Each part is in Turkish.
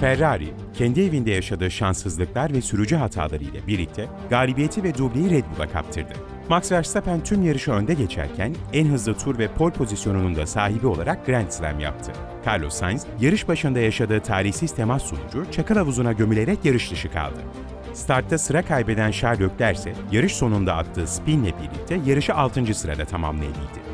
Ferrari, kendi evinde yaşadığı şanssızlıklar ve sürücü hataları ile birlikte galibiyeti ve dubleyi Red Bull'a kaptırdı. Max Verstappen tüm yarışı önde geçerken en hızlı tur ve pole pozisyonunun da sahibi olarak Grand Slam yaptı. Carlos Sainz, yarış başında yaşadığı talihsiz temas sonucu çakıl havuzuna gömülerek yarış dışı kaldı. Startta sıra kaybeden Charles Leclerc ise yarış sonunda attığı spinle birlikte yarışı 6. sırada tamamlayabildi.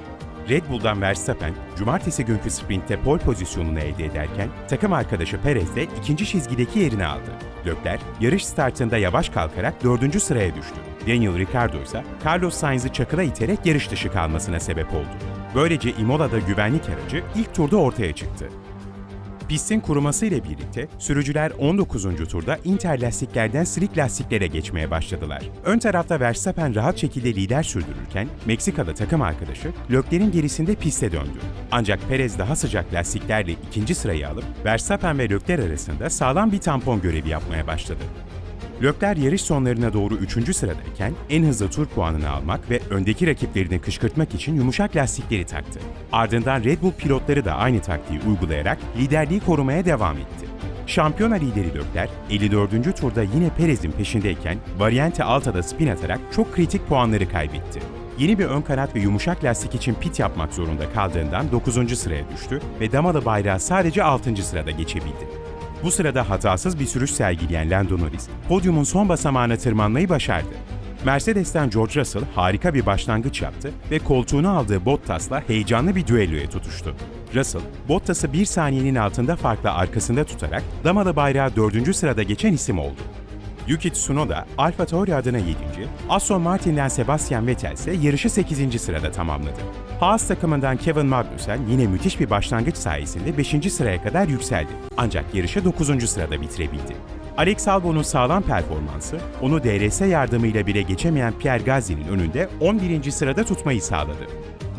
Red Bull'dan Verstappen, cumartesi günkü sprintte pole pozisyonunu elde ederken takım arkadaşı Perez de ikinci çizgideki yerini aldı. Leclerc, yarış startında yavaş kalkarak dördüncü sıraya düştü. Daniel Ricciardo ise Carlos Sainz'ı çakıla iterek yarış dışı kalmasına sebep oldu. Böylece Imola'da güvenlik aracı ilk turda ortaya çıktı. Pistin kuruması ile birlikte sürücüler 19. turda Inter lastiklerden slick lastiklere geçmeye başladılar. Ön tarafta Verstappen rahat şekilde lider sürdürürken Meksikalı takım arkadaşı Leclerc'in gerisinde piste döndü. Ancak Perez daha sıcak lastiklerle ikinci sırayı alıp Verstappen ve Leclerc arasında sağlam bir tampon görevi yapmaya başladı. Lökler yarış sonlarına doğru 3. sıradayken en hızlı tur puanını almak ve öndeki rakiplerini kışkırtmak için yumuşak lastikleri taktı. Ardından Red Bull pilotları da aynı taktiği uygulayarak liderliği korumaya devam etti. Şampiyona lideri Lökler 54. turda yine Perez'in peşindeyken Variante Alta'da spin atarak çok kritik puanları kaybetti. Yeni bir ön kanat ve yumuşak lastik için pit yapmak zorunda kaldığından 9. sıraya düştü ve Damalı bayrağı sadece 6. sırada geçebildi. Bu sırada hatasız bir sürüş sergileyen Lando Norris, podyumun son basamağına tırmanmayı başardı. Mercedes'ten George Russell harika bir başlangıç yaptı ve koltuğunu aldığı Bottas'la heyecanlı bir düelloya tutuştu. Russell, Bottas'ı bir saniyenin altında farkla arkasında tutarak Damalı bayrağı 4. sırada geçen isim oldu. Yuki Tsunoda, Alfa Tauri adına 7. Aston Martin'den Sebastian Vettel ise yarışı 8. sırada tamamladı. Haas takımından Kevin Magnussen yine müthiş bir başlangıç sayesinde 5. sıraya kadar yükseldi. Ancak yarışı 9. sırada bitirebildi. Alex Albon'un sağlam performansı, onu DRS yardımıyla bile geçemeyen Pierre Gasly'nin önünde 11. sırada tutmayı sağladı.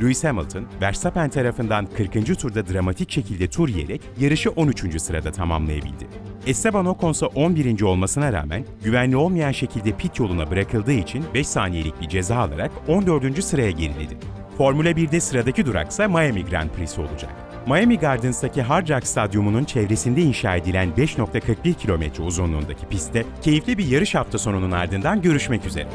Lewis Hamilton, Verstappen tarafından 40. turda dramatik şekilde tur yiyerek yarışı 13. sırada tamamlayabildi. Esteban Ocon ise 11. olmasına rağmen güvenli olmayan şekilde pit yoluna bırakıldığı için 5 saniyelik bir ceza alarak 14. sıraya geriledi. Formula 1'de sıradaki duraksa Miami Grand Prix'si olacak. Miami Gardens'taki Hard Rock Stadyumu'nun çevresinde inşa edilen 5.41 kilometre uzunluğundaki pistte keyifli bir yarış hafta sonunun ardından görüşmek üzere.